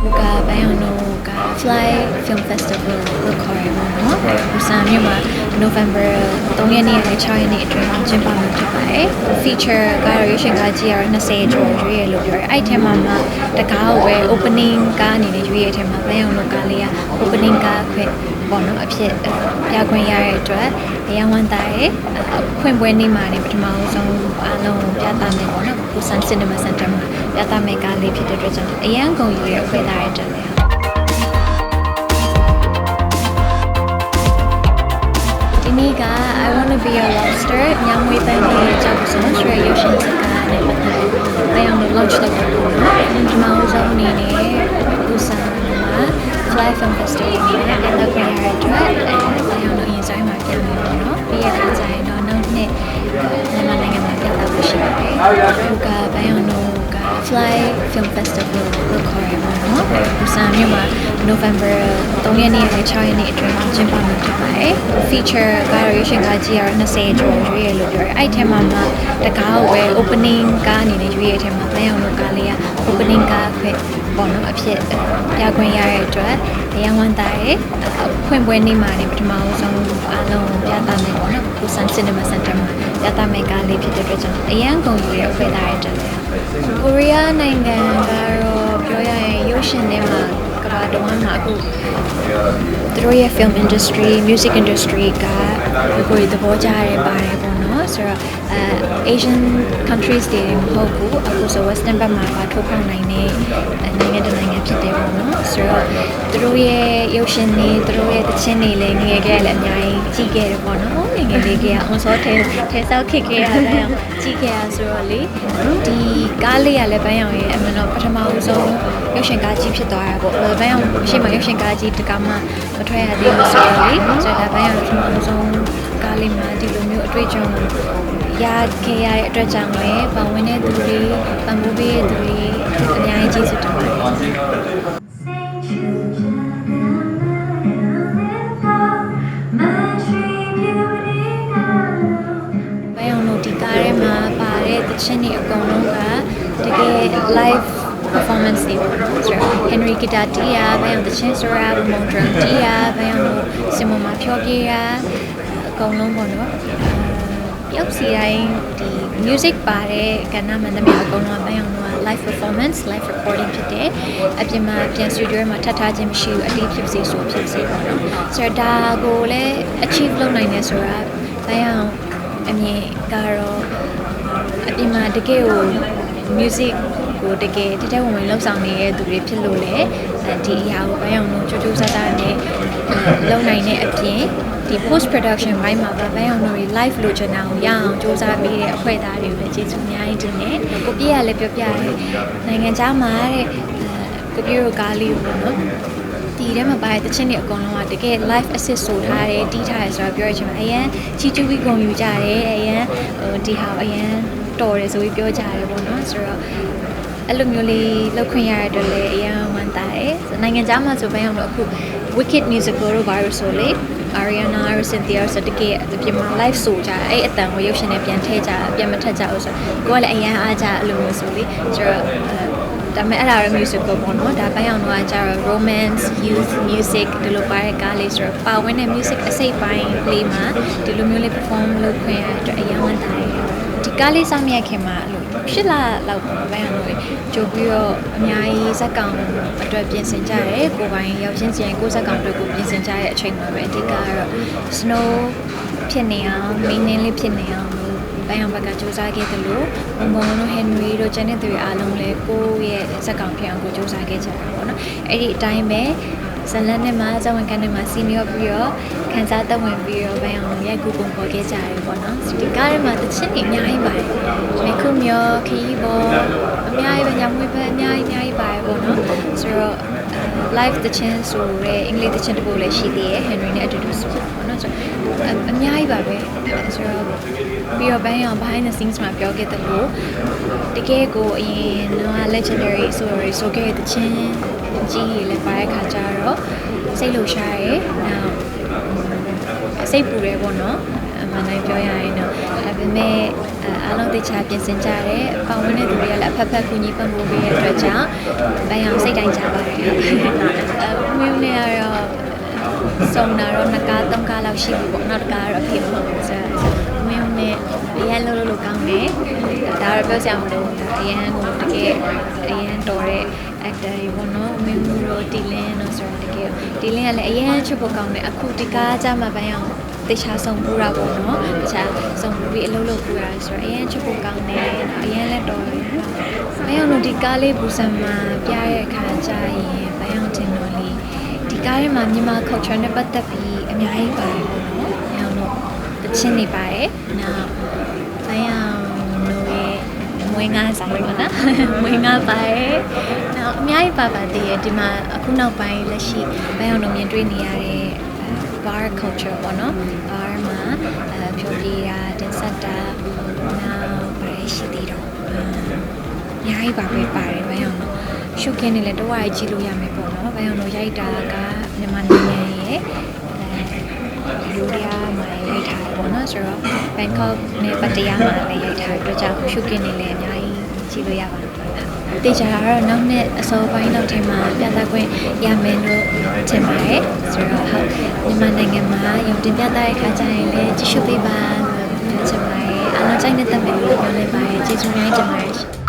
ဟိုကဘန်အောင်တို့က Fly Film Festival လို့ခေါ်ရမှာเนาะဘူဆန်မြို့မှာ November 3ရက်နေ့နဲ့6ရက်နေ့အတွင်းမှာကျင်းပမှာဖြစ်ပါတယ်။ feature ကတော့ရွေးရှင်ကားကြီးကတော့20ကျော်ရွေးရလို့ပြောရဲအဲ့ထဲမှာမှတကားကိုပဲ opening ကားအနေနဲ့ရွေးရတဲ့ထဲမှာဘန်အောင်တို့ကားလေးက opening ကားခွင့်ပေါ့နော်အဖြစ်ပြခွင့်ရတဲ့အတွက်အရန်ဝမ်းသာရဲ့ဖွင့်ပွဲနေ့မှာနေပထမဆုံးအားလုံးပြသမယ်ပေါ့နော်ဘူဆန် Cinema Center မှာပြသမယ်ကားလေးဖြစ်တဲ့အတွက်ကြောင့်အရန်ကုန်ယူရဖွင့်သားရတဲ့အတွက်လည်း ဆောင်မှာ Fly Film Festival နဲ့တက်တော့ကြရတဲ့အတွက်အဲအဲအောင်လို့အရင်ဆိုင်မှာပြန်မယ်ပေါ့နော်ပြီးရတဲ့ကျရင်တော့နောက်နှစ်မြန်မာနိုင်ငံမှာပြသဖို့ရှိပါတယ်ဒီကဘန်အောင်တို့က Fly Film Festival လို့ခေါ်ရမှာနော်ဦးဆောင်မြို့မှာ November 3ရက်နေ့နဲ့6ရက်နေ့အတွင်းမှာကျင်းပမှာဖြစ်ပါတယ် feature ကတော့ရွေးရှင်ကားကြီးကတော့20ကျော်ရွေးရလို့ပြောရဲအဲ့ထဲမှာမှတကားကိုပဲ opening ကားအနေနဲ့ရွေးရတဲ့ထဲမှာဘန်အောင်တို့ကားလေးက opening ကားခွင့်ပေါ့နော်အဖြစ်ပြခွင့်ရတဲ့အတွက်အရန်ဝမ်းသာရဲ့ဖွင့်ပွဲနေ့မှာနေပထမဆုံးအားလုံးပြသမယ်ပေါ့နော်ဘူဆန် Cinema Center မှာပြသမယ်ကားလေးဖြစ်တဲ့အတွက်ကြောင့်အရန်ကုန်ယူရဖွင့်သားရတဲ့အတွက်လည်းကိုရီးယားနိုင်ငံကတော့ပြောရရင်ရုပ်ရှင်ထဲမှာကမ္ဘာတော်မှာအခုသူတို့ရဲ့ film industry music industry ကကိုယ်ကိုယ်သဘောကျရဲပါတယ်ပေါ့နော် ဆိုတော့အဲ Asian countries တွေမဟုတ်ဘူးအခုဆို western ဘက်မှာပါထိုးဖောက်နိုင်တဲ့နိုင်ငံတစ်နိုင်ငံဖြစ်တယ်ပေါ့နော်ဆိုတော့သူတို့ရဲ့ရုပ်ရှင်တွေသူတို့ရဲ့သချင်းတွေလည်းငယ်ငယ်ကလည်းအများကြီးကြည့်ခဲ့တယ်ပေါ့နော်ငယ်ငယ်လေးကအောင်စောထဲထဲဆောက်ခစ်ခဲ့ရတဲ့အောင်ကြည့်ခဲ့ရဆိုတော့လေဒီကားလေးကလည်းဘန်းအောင်ရဲ့အမှန်တော့ပထမဦးဆုံးရုပ်ရှင်ကားကြီးဖြစ်သွားတာပေါ့ဘန်းအောင်ရှေ့မှာရုပ်ရှင်ကားကြီးတကမှမထွက်ရသေးဘူးဆိုတော့လေဆိုတော့ဘန်းအောင်ပထမဦးဆုံး ကားလေးမှာဒီလိုမျိုးအတွေ့အကြုံရခဲ့ရတဲ့အတွက်ကြောင့်လည်းပန်ဝင်တဲ့သူတွေပန်မိုးပေးတဲ့သူတွေအများကြီးကျေးဇူးတင်ပါတယ်ဘယ်အောင်လို့ဒီကားထဲမှာပါတဲ့တခြင်းတွေအကုန်လုံးကတကယ် live performance တွေပေါ့နော်ဆိုတော့ Henry Guitar တီးရဘယ်အောင်တခြင်းဆိုရဘမုံ drum တီးရဘယ်အောင်လို့စင်မမှာဖြောပြေးရ အကုန်လုံးပေါ့နော်ရုပ်စီတိုင်းဒီ music ပါတဲ့ကဏ္ဍမှန်သမျှအကုန်လုံးကဘယ်အောင်လို့ live performance live recording ဖြစ်တယ်အပြင်မှာပြန် studio မှာထပ်ထားခြင်းမရှိဘူးအတိဖြစ်စေဆိုဖြစ်စေပေါ့နော်ဆိုတော့ဒါကိုလည်း achieve လုပ်နိုင်တယ်ဆိုတာဘယ်အောင်အမြင်ကတော့အပြင်မှာတကယ်ကို music ကိုတကယ်တကယ်ဝင်ဝင်လှုပ်ဆောင်နေတဲ့သူတွေဖြစ်လို့လေဒီအရာကိုဘယ်အောင်လို့ကြိုးကြိုးစားစားနဲ့လုပ်နိုင်တဲ့အပြင်ဒီ post production ဘိုင်းမှာပဲဘယ်အောင်လို့ live လိုချင်တာကိုရအောင်စူးစမ်းပေးတဲ့အဖွဲ့သားတွေကိုလည်းကျေးဇူးအများကြီးတင်တယ်ကိုပြည့်ရလည်းပြောပြတယ်နိုင်ငံခြားမှာတဲ့ကိုပြည့်တို့ကားလေးကိုပေါ့နော်ဒီထဲမှာပါတဲ့တခြင်းတွေအကုန်လုံးကတကယ် live assist ဆိုထားတယ်တီးထားတယ်ဆိုတော့ပြောရချင်မှာအရန်ချီကျူးပြီးဂုဏ်ယူကြတယ်အရန်ဟိုဒီဟာအရန် တော်တယ်ဆိုပြီးပြောကြတယ်ပေါ့နော်ဆိုတော့အဲ့လိုမျိုးလေးလောက်ခွင့်ရတဲ့အတွက်လည်းအရန်ဝမ်းသာတယ်ဆိုနိုင်ငံခြားမှာဆိုပိုင်းအောင်လို့အခု Wicked musical တို့ဘာလို့ဆိုလေ Ariana Cynthia ဆိုတကယ်အပြင်မှာ live ဆိုကြတယ်အဲ့အတန်ကိုရုပ်ရှင်နဲ့ပြန်ထည့်ကြပြန်မထည့်ကြဘူးဆိုတော့ကိုကလည်းအရန်အားကြအဲ့လိုမျိုးဆိုလေဆိုတော့ ဒါပေမဲ့အဲ့ဒါတော့ musical ပေါ့နော်ဒါပိုင်းအောင်တော့ကျတော့ romance youth music ဒီလိုပါတဲ့ကားလေးဆိုတော့ပါဝင်တဲ့ music အစိတ်ပိုင်းလေးမှာဒီလိုမျိုးလေး perform လုပ်ခွင့်ရတဲ့အတွက်အရင်ဝမ်းသာတယ်ဒီကားလေးစောင့်မြတ်ခင်မှာအဲ့လိုဖြစ်လာလောက်ပေါ့ပိုင်းအောင်လို့ကြိုပြီးတော့အများကြီးဇက်ကောင်အတွက်ပြင်ဆင်ကြတယ်ကိုပိုင်းရောက်ချင်းစီရင်ကိုဇက်ကောင်အတွက်ကိုပြင်ဆင်ကြတဲ့အချိန်မှာပဲအဓိကကတော့ snow ဖြစ်နေအောင် meaning လေးဖြစ်နေအောင် လို့ဘန်အောင်ဘက်ကစူးစမ်းခဲ့တယ်လို့မုံမုံတို့ဟန်နရီတို့ကျန်တဲ့သူတွေအားလုံးလည်းကိုယ့်ရဲ့ဇက်ကောင်ဖြစ်အောင်ကိုစူးစမ်းခဲ့ကြတာပေါ့နော်အဲ့ဒီအတိုင်းပဲဇလန်နဲ့မှာဇဝင်ကန်နဲ့မှာစီနီယာပြီးတော့ခန်းစားသက်ဝင်ပြီးတော့ဘန်အောင်ရိုက်ကူပုံပေါ်ခဲ့ကြတယ်ပေါ့နော်ဒီကားထဲမှာတချစ်နေအများကြီးပါတယ်မခုမျိုးခီးဘောအများ ကြီးပဲညမွေးပဲအများကြီးအများကြီးပါတယ်ပေါ့နော်ဆိုတော့ live တချင်းဆိုရဲအင်္ဂလိပ်တချင်းတပုတ်လည်းရှိသေးရဲ့ Henry နဲ့အတူတူဆိုပေါ့နော်ဆိုတော့အများကြီးပါပဲဆိုတော့ပြီးတော့ဘန်းအောင် behind the scenes မှာပြောခဲ့တယ်လို့တကယ်ကိုအရင်တော့ legendary ဆိုရဆိုခဲ့တဲ့ချင်းကြီးကြီးလည်းပါတဲ့ခါကျတော့စိတ်လှုပ်ရှားရဲနောက်စိတ်ပူရဲပေါ့နော် အမမှန်တိုင်းပြောရရင်တော့ဒါပေမဲ့အဲအားလုံးသိချပြင်ဆင်ကြတယ်ပေါဝင်တဲ့သူတွေကလည်းအဖက်ဖက်ကူညီပံ့ပိုးပေးတဲ့အတွက်ကြောင့်ဘယ်အောင်စိတ်တိုင်းကြပါတယ်အဲမျိုးနဲ့ကတော့စုံတာတော့နှစ်ကားသုံးကားလောက်ရှိပြီပေါ့နောက်တစ်ကားကတော့အဖြစ်ပေါ့ဆိုတော့မင်းနဲ့အရန်လို့လို့ကောင်းတယ်ဒါတော့ပြောစရာမလိုဘူးဒါအရန်ကိုတကယ်အရန်တော်တဲ့ actor တွေပေါ့နော်မင်းတို့တီလင်းတော့ဆိုတော့တကယ်တီလင်းကလည်းအရန်ချစ်ဖို့ကောင်းတယ်အခုဒီကားကြမှာပန်းအောင် တေချာဆောင်ပူတာပေါ့နော်တခြားဆောင်ပူပြီးအလုပ်လုပ်ပူတာဆိုတော့အရန်ချစ်ဖို့ကောင်းတယ်အရန်လည်းတော်တယ်ဘယ်အောင်လို့ဒီကားလေးဘူဆန်မှာပြရတဲ့အခါကျရင်ဘယ်အောင်တင်တော်လေးဒီကားထဲမှာမြန်မာ culture နဲ့ပတ်သက်ပြီးအများကြီးပါတယ်ပေါ့နော်ဘယ်အောင်လို့တချင်းနေပါတယ်နောက်ဘယ်အောင်လို့ရဲ့မွေးငါဆိုင်ပါနော်မွေးငါပါရဲ့နောက်အများကြီးပါပါသေးရဲ့ဒီမှာအခုနောက်ပိုင်းလက်ရှိဘယ်အောင်လို့မြင်တွေ့နေရတဲ့ bar culture ပေါ့နော် bar မှာအဲဖြိုပြေးတာတင်ဆက်တာနောက်ဘာလဲရှိသေးတော့အများကြီးပါပဲပါတယ်ဘယ်အောင်လို့ရှုခင်းနေလဲတော့ဝိုင်းကြည့်လို့ရမယ်ပေါ့နော်ဘယ်အောင်လို့ရိုက်တာကမြန်မာနိုင်ငံရဲ့အဲလူရမှာရိုက်ထားတယ်ပေါ့နော်ဆိုတော့ Bangkok နဲ့ပတ္တရားမှာလည်းရိုက်ထားတဲ့အတွက်ကြောင့်ရှုခင်းနေလဲအများကြီးကြည့်လို့ရပါတယ် တေချာကတော့နောက်နှစ်အစောပိုင်းလောက်ထဲမှာပြသခွင့်ရမယ်လို့ထင်ပါတယ်ဆိုတော့ဟုတ်မြန်မာနိုင်ငံမှာရုံတင်ပြသတဲ့အခါကျရင်လည်းကြည့်ရှုပေးပါလို့ပြောချင်ပါတယ်အားလုံးကြိုက်နေတဲ့မယ်လို့ပြောလိုက်ပါတယ်ကျေးဇူးများတင်ပါတယ်ရှင်